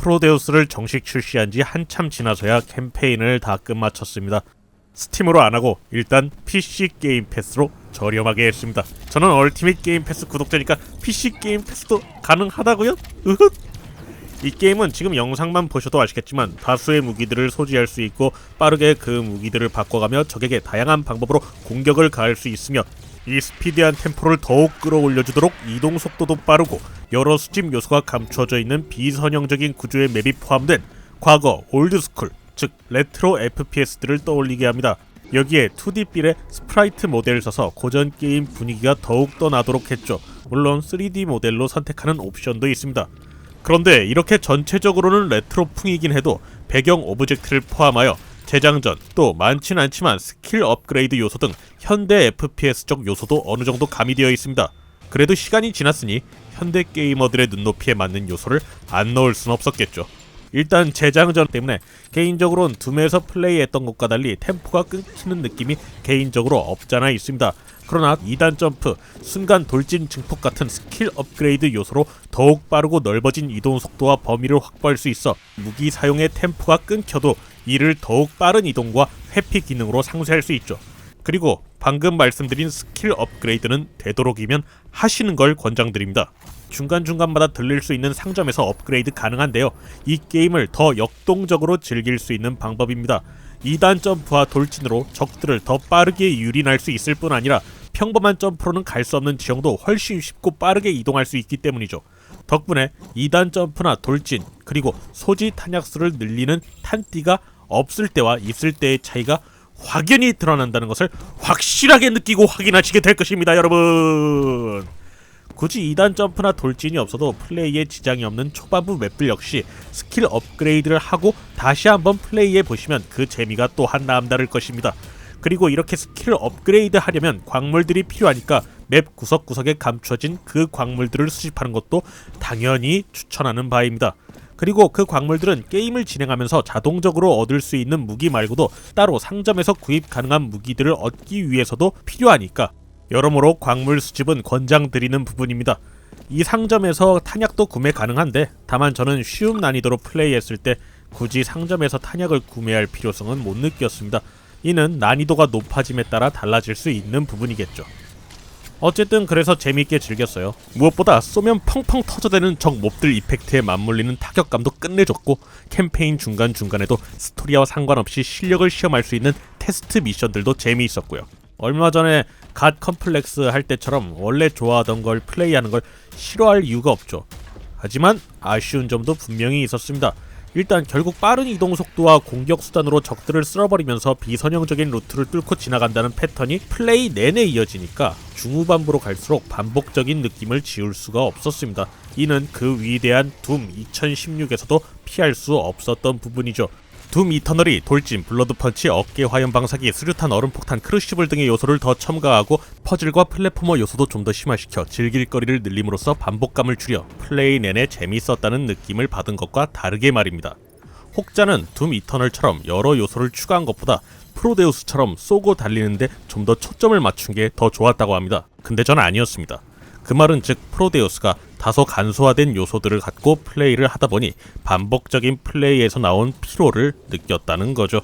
프로데우스를 정식 출시한 지 한참 지나서야 캠페인을 다 끝마쳤습니다. 스팀으로 안 하고 일단 PC 게임 패스로 저렴하게 했습니다. 저는 얼티밋 게임 패스 구독자니까 PC 게임 패스도 가능하다고요? 으흑. 이 게임은 지금 영상만 보셔도 아시겠지만 다수의 무기들을 소지할 수 있고 빠르게 그 무기들을 바꿔가며 적에게 다양한 방법으로 공격을 가할 수 있으며 이 스피디한 템포를 더욱 끌어올려주도록 이동 속도도 빠르고 여러 수집 요소가 감추어져 있는 비선형적인 구조의 맵이 포함된 과거 올드스쿨 즉 레트로 FPS들을 떠올리게 합니다. 여기에 2D 빌의 스프라이트 모델을 써서 고전 게임 분위기가 더욱 더 나도록 했죠. 물론 3D 모델로 선택하는 옵션도 있습니다. 그런데 이렇게 전체적으로는 레트로풍이긴 해도 배경 오브젝트를 포함하여 재장전 또 많진 않지만 스킬 업그레이드 요소 등 현대 FPS적 요소도 어느 정도 가미되어 있습니다. 그래도 시간이 지났으니 현대 게이머들의 눈높이에 맞는 요소를 안 넣을 순 없었겠죠. 일단 재장전 때문에 개인적으로는 둠에서 플레이했던 것과 달리 템포가 끊기는 느낌이 개인적으로 없잖아 있습니다. 그러나 2단 점프, 순간 돌진 증폭 같은 스킬 업그레이드 요소로 더욱 빠르고 넓어진 이동 속도와 범위를 확보할 수 있어 무기 사용의 템포가 끊겨도 이를 더욱 빠른 이동과 회피 기능으로 상쇄할 수 있죠. 그리고 방금 말씀드린 스킬 업그레이드는 되도록이면 하시는 걸 권장드립니다. 중간중간마다 들릴 수 있는 상점에서 업그레이드 가능한데요. 이 게임을 더 역동적으로 즐길 수 있는 방법입니다. 2단 점프와 돌진으로 적들을 더 빠르게 유린할 수 있을 뿐 아니라 평범한 점프로는 갈 수 없는 지형도 훨씬 쉽고 빠르게 이동할 수 있기 때문이죠. 덕분에 2단 점프나 돌진 그리고 소지 탄약수를 늘리는 탄띠가 없을 때와 있을 때의 차이가 확연히 드러난다는 것을 확실하게 느끼고 확인하시게 될 것입니다, 여러분. 굳이 2단 점프나 돌진이 없어도 플레이에 지장이 없는 초반부 맵들 역시 스킬 업그레이드를 하고 다시 한번 플레이해 보시면 그 재미가 또한 남다를 것입니다. 그리고 이렇게 스킬 업그레이드 하려면 광물들이 필요하니까 맵 구석구석에 감춰진 그 광물들을 수집하는 것도 당연히 추천하는 바입니다. 그리고 그 광물들은 게임을 진행하면서 자동적으로 얻을 수 있는 무기 말고도 따로 상점에서 구입 가능한 무기들을 얻기 위해서도 필요하니까 여러모로 광물 수집은 권장드리는 부분입니다. 이 상점에서 탄약도 구매 가능한데 다만 저는 쉬운 난이도로 플레이했을 때 굳이 상점에서 탄약을 구매할 필요성은 못 느꼈습니다. 이는 난이도가 높아짐에 따라 달라질 수 있는 부분이겠죠. 어쨌든 그래서 재미있게 즐겼어요. 무엇보다 쏘면 펑펑 터져대는 적 몹들 이펙트에 맞물리는 타격감도 끝내줬고 캠페인 중간중간에도 스토리와 상관없이 실력을 시험할 수 있는 테스트 미션들도 재미있었고요. 얼마 전에 갓 컴플렉스 할 때처럼 원래 좋아하던 걸 플레이하는 걸 싫어할 이유가 없죠. 하지만 아쉬운 점도 분명히 있었습니다. 일단 결국 빠른 이동 속도와 공격 수단으로 적들을 쓸어버리면서 비선형적인 루트를 뚫고 지나간다는 패턴이 플레이 내내 이어지니까 중후반부로 갈수록 반복적인 느낌을 지울 수가 없었습니다. 이는 그 위대한 둠 2016에서도 피할 수 없었던 부분이죠. 둠 이터널이 돌진, 블러드 펀치, 어깨 화염 방사기, 수류탄 얼음 폭탄, 크루시블 등의 요소를 더 첨가하고 퍼즐과 플랫포머 요소도 좀 더 심화시켜 즐길 거리를 늘림으로써 반복감을 줄여 플레이 내내 재미있었다는 느낌을 받은 것과 다르게 말입니다. 혹자는 둠 이터널처럼 여러 요소를 추가한 것보다 프로데우스처럼 쏘고 달리는데 좀 더 초점을 맞춘 게 더 좋았다고 합니다. 근데 전 아니었습니다. 그 말은 즉 프로데우스가 다소 간소화된 요소들을 갖고 플레이를 하다 보니 반복적인 플레이에서 나온 피로를 느꼈다는 거죠.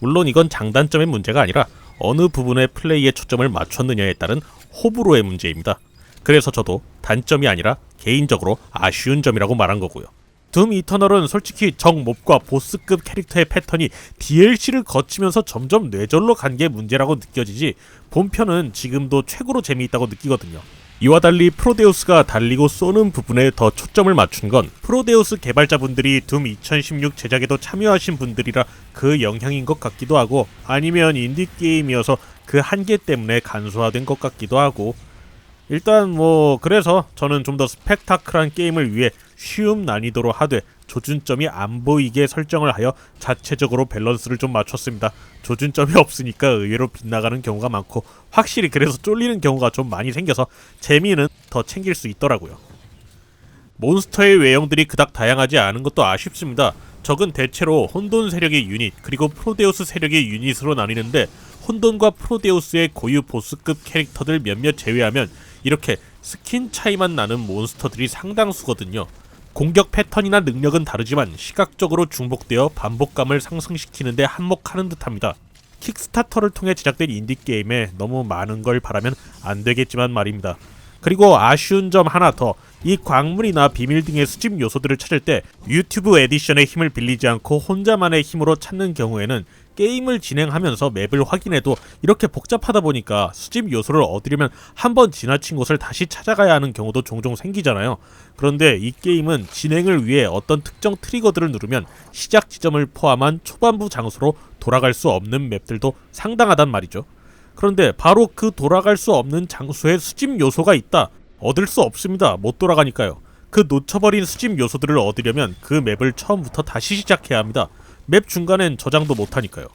물론 이건 장단점의 문제가 아니라 어느 부분에 플레이에 초점을 맞췄느냐에 따른 호불호의 문제입니다. 그래서 저도 단점이 아니라 개인적으로 아쉬운 점이라고 말한 거고요. 둠 이터널은 솔직히 적 몹과 보스급 캐릭터의 패턴이 DLC를 거치면서 점점 뇌절로 간 게 문제라고 느껴지지 본편은 지금도 최고로 재미있다고 느끼거든요. 이와 달리 프로데우스가 달리고 쏘는 부분에 더 초점을 맞춘 건 프로데우스 개발자분들이 둠 2016 제작에도 참여하신 분들이라 그 영향인 것 같기도 하고 아니면 인디게임이어서 그 한계 때문에 간소화된 것 같기도 하고. 일단 뭐 그래서 저는 좀 더 스펙타클한 게임을 위해 쉬움 난이도로 하되 조준점이 안 보이게 설정을 하여 자체적으로 밸런스를 좀 맞췄습니다. 조준점이 없으니까 의외로 빗나가는 경우가 많고 확실히 그래서 쫄리는 경우가 좀 많이 생겨서 재미는 더 챙길 수 있더라고요. 몬스터의 외형들이 그닥 다양하지 않은 것도 아쉽습니다. 적은 대체로 혼돈 세력의 유닛 그리고 프로데우스 세력의 유닛으로 나뉘는데 혼돈과 프로데우스의 고유 보스급 캐릭터들 몇몇 제외하면 이렇게 스킨 차이만 나는 몬스터들이 상당수거든요. 공격 패턴이나 능력은 다르지만 시각적으로 중복되어 반복감을 상승시키는데 한몫하는 듯합니다. 킥스타터를 통해 제작된 인디게임에 너무 많은 걸 바라면 안 되겠지만 말입니다. 그리고 아쉬운 점 하나 더. 이 광물이나 비밀 등의 수집 요소들을 찾을 때 유튜브 에디션의 힘을 빌리지 않고 혼자만의 힘으로 찾는 경우에는 게임을 진행하면서 맵을 확인해도 이렇게 복잡하다 보니까 수집 요소를 얻으려면 한 번 지나친 곳을 다시 찾아가야 하는 경우도 종종 생기잖아요. 그런데 이 게임은 진행을 위해 어떤 특정 트리거들을 누르면 시작 지점을 포함한 초반부 장소로 돌아갈 수 없는 맵들도 상당하단 말이죠. 그런데 바로 그 돌아갈 수 없는 장소에 수집 요소가 있다. 얻을 수 없습니다. 못 돌아가니까요. 그 놓쳐버린 수집 요소들을 얻으려면 그 맵을 처음부터 다시 시작해야 합니다. 맵 중간엔 저장도 못하니까요.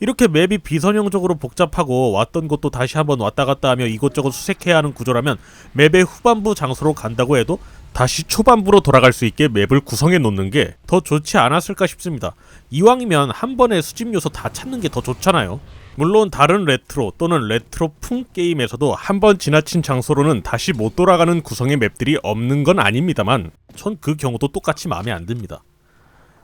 이렇게 맵이 비선형적으로 복잡하고 왔던 곳도 다시 한번 왔다 갔다 하며 이곳저곳 수색해야 하는 구조라면 맵의 후반부 장소로 간다고 해도 다시 초반부로 돌아갈 수 있게 맵을 구성해 놓는 게 더 좋지 않았을까 싶습니다. 이왕이면 한 번에 수집 요소 다 찾는 게 더 좋잖아요. 물론 다른 레트로 또는 레트로풍 게임에서도 한 번 지나친 장소로는 다시 못 돌아가는 구성의 맵들이 없는 건 아닙니다만 전 그 경우도 똑같이 마음에 안 듭니다.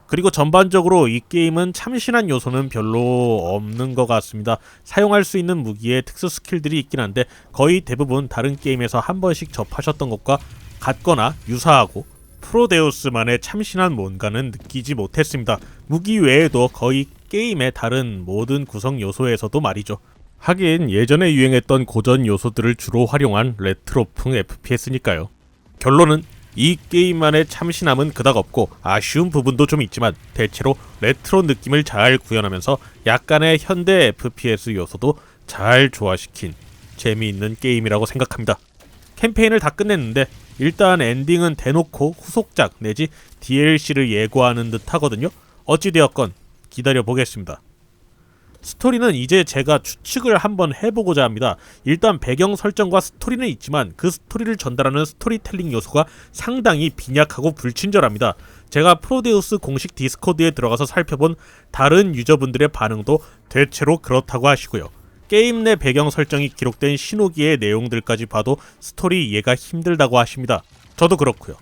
그리고 전반적으로 이 게임은 참신한 요소는 별로 없는 것 같습니다. 사용할 수 있는 무기에 특수 스킬들이 있긴 한데 거의 대부분 다른 게임에서 한 번씩 접하셨던 것과 같거나 유사하고 프로데우스만의 참신한 뭔가는 느끼지 못했습니다. 무기 외에도 거의 게임의 다른 모든 구성 요소에서도 말이죠. 하긴 예전에 유행했던 고전 요소들을 주로 활용한 레트로풍 FPS니까요. 결론은 이 게임만의 참신함은 그닥 없고 아쉬운 부분도 좀 있지만 대체로 레트로 느낌을 잘 구현하면서 약간의 현대 FPS 요소도 잘 조화시킨 재미있는 게임이라고 생각합니다. 캠페인을 다 끝냈는데 일단 엔딩은 대놓고 후속작 내지 DLC를 예고하는 듯 하거든요. 어찌되었건 기다려 보겠습니다. 스토리는 이제 제가 추측을 한번 해보고자 합니다. 일단 배경 설정과 스토리는 있지만 그 스토리를 전달하는 스토리텔링 요소가 상당히 빈약하고 불친절합니다. 제가 프로데우스 공식 디스코드에 들어가서 살펴본 다른 유저분들의 반응도 대체로 그렇다고 하시고요. 게임 내 배경 설정이 기록된 신호기의 내용들까지 봐도 스토리 이해가 힘들다고 하십니다. 저도 그렇고요.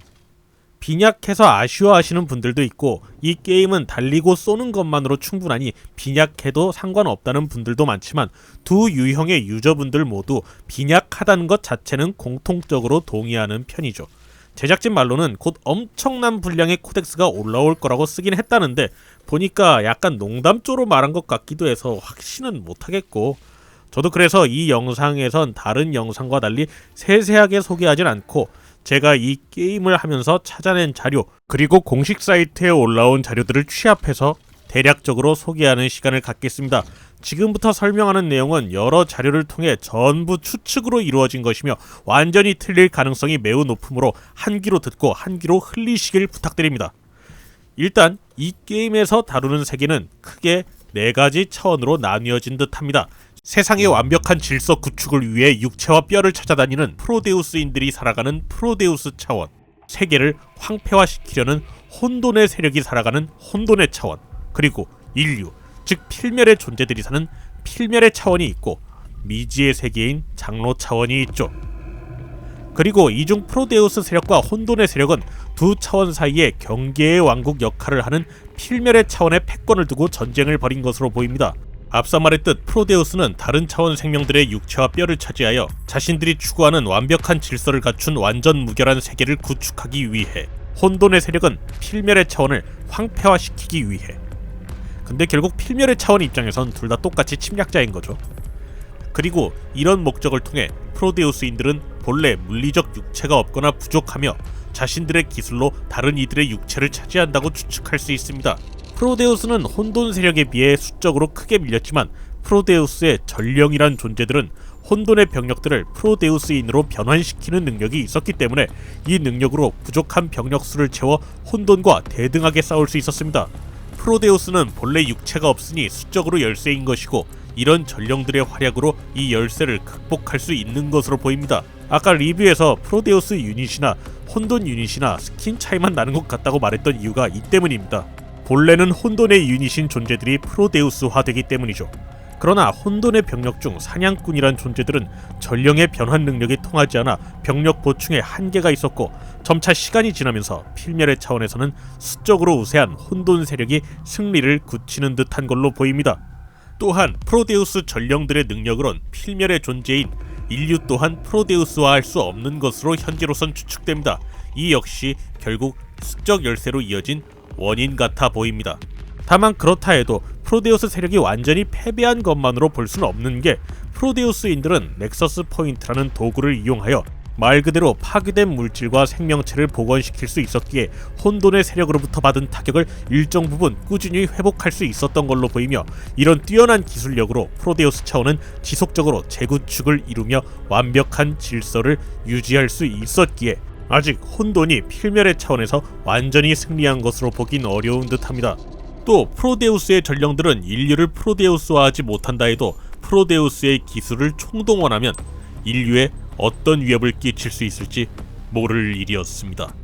빈약해서 아쉬워하시는 분들도 있고 이 게임은 달리고 쏘는 것만으로 충분하니 빈약해도 상관없다는 분들도 많지만 두 유형의 유저분들 모두 빈약하다는 것 자체는 공통적으로 동의하는 편이죠. 제작진 말로는 곧 엄청난 분량의 코덱스가 올라올 거라고 쓰긴 했다는데 보니까 약간 농담조로 말한 것 같기도 해서 확신은 못하겠고 저도 그래서 이 영상에선 다른 영상과 달리 세세하게 소개하진 않고 제가 이 게임을 하면서 찾아낸 자료 그리고 공식 사이트에 올라온 자료들을 취합해서 대략적으로 소개하는 시간을 갖겠습니다. 지금부터 설명하는 내용은 여러 자료를 통해 전부 추측으로 이루어진 것이며 완전히 틀릴 가능성이 매우 높으므로 한 귀로 듣고 한 귀로 흘리시길 부탁드립니다. 일단 이 게임에서 다루는 세계는 크게 네 가지 차원으로 나뉘어진 듯합니다. 세상의 완벽한 질서 구축을 위해 육체와 뼈를 찾아다니는 프로데우스인들이 살아가는 프로데우스 차원, 세계를 황폐화시키려는 혼돈의 세력이 살아가는 혼돈의 차원, 그리고 인류, 즉 필멸의 존재들이 사는 필멸의 차원이 있고 미지의 세계인 장로 차원이 있죠. 그리고 이중 프로데우스 세력과 혼돈의 세력은 두 차원 사이에 경계의 왕국 역할을 하는 필멸의 차원의 패권을 두고 전쟁을 벌인 것으로 보입니다. 앞서 말했듯 프로데우스는 다른 차원 생명들의 육체와 뼈를 차지하여 자신들이 추구하는 완벽한 질서를 갖춘 완전 무결한 세계를 구축하기 위해 혼돈의 세력은 필멸의 차원을 황폐화시키기 위해 근데 결국 필멸의 차원 입장에선 둘 다 똑같이 침략자인 거죠. 그리고 이런 목적을 통해 프로데우스인들은 본래 물리적 육체가 없거나 부족하며 자신들의 기술로 다른 이들의 육체를 차지한다고 추측할 수 있습니다. 프로데우스는 혼돈 세력에 비해 수적으로 크게 밀렸지만 프로데우스의 전령이란 존재들은 혼돈의 병력들을 프로데우스인으로 변환시키는 능력이 있었기 때문에 이 능력으로 부족한 병력 수를 채워 혼돈과 대등하게 싸울 수 있었습니다. 프로데우스는 본래 육체가 없으니 수적으로 열쇠인 것이고 이런 전령들의 활약으로 이 열쇠를 극복할 수 있는 것으로 보입니다. 아까 리뷰에서 프로데우스 유닛이나 혼돈 유닛이나 스킨 차이만 나는 것 같다고 말했던 이유가 이 때문입니다. 본래는 혼돈의 유닛인 존재들이 프로데우스화 되기 때문이죠. 그러나 혼돈의 병력 중 사냥꾼이란 존재들은 전령의 변환 능력이 통하지 않아 병력 보충에 한계가 있었고 점차 시간이 지나면서 필멸의 차원에서는 수적으로 우세한 혼돈 세력이 승리를 굳히는 듯한 걸로 보입니다. 또한 프로데우스 전령들의 능력으론 필멸의 존재인 인류 또한 프로데우스와 할수 없는 것으로 현재로선 추측됩니다. 이 역시 결국 수적 열쇠로 이어진 원인 같아 보입니다. 다만 그렇다 해도 프로데우스 세력이 완전히 패배한 것만으로 볼 수는 없는 게 프로데우스인들은 넥서스 포인트라는 도구를 이용하여 말 그대로 파괴된 물질과 생명체를 복원시킬 수 있었기에 혼돈의 세력으로부터 받은 타격을 일정 부분 꾸준히 회복할 수 있었던 걸로 보이며 이런 뛰어난 기술력으로 프로데우스 차원은 지속적으로 재구축을 이루며 완벽한 질서를 유지할 수 있었기에 아직 혼돈이 필멸의 차원에서 완전히 승리한 것으로 보긴 어려운 듯합니다. 또 프로데우스의 전령들은 인류를 프로데우스화하지 못한다 해도 프로데우스의 기술을 총동원하면 인류에 어떤 위협을 끼칠 수 있을지 모를 일이었습니다.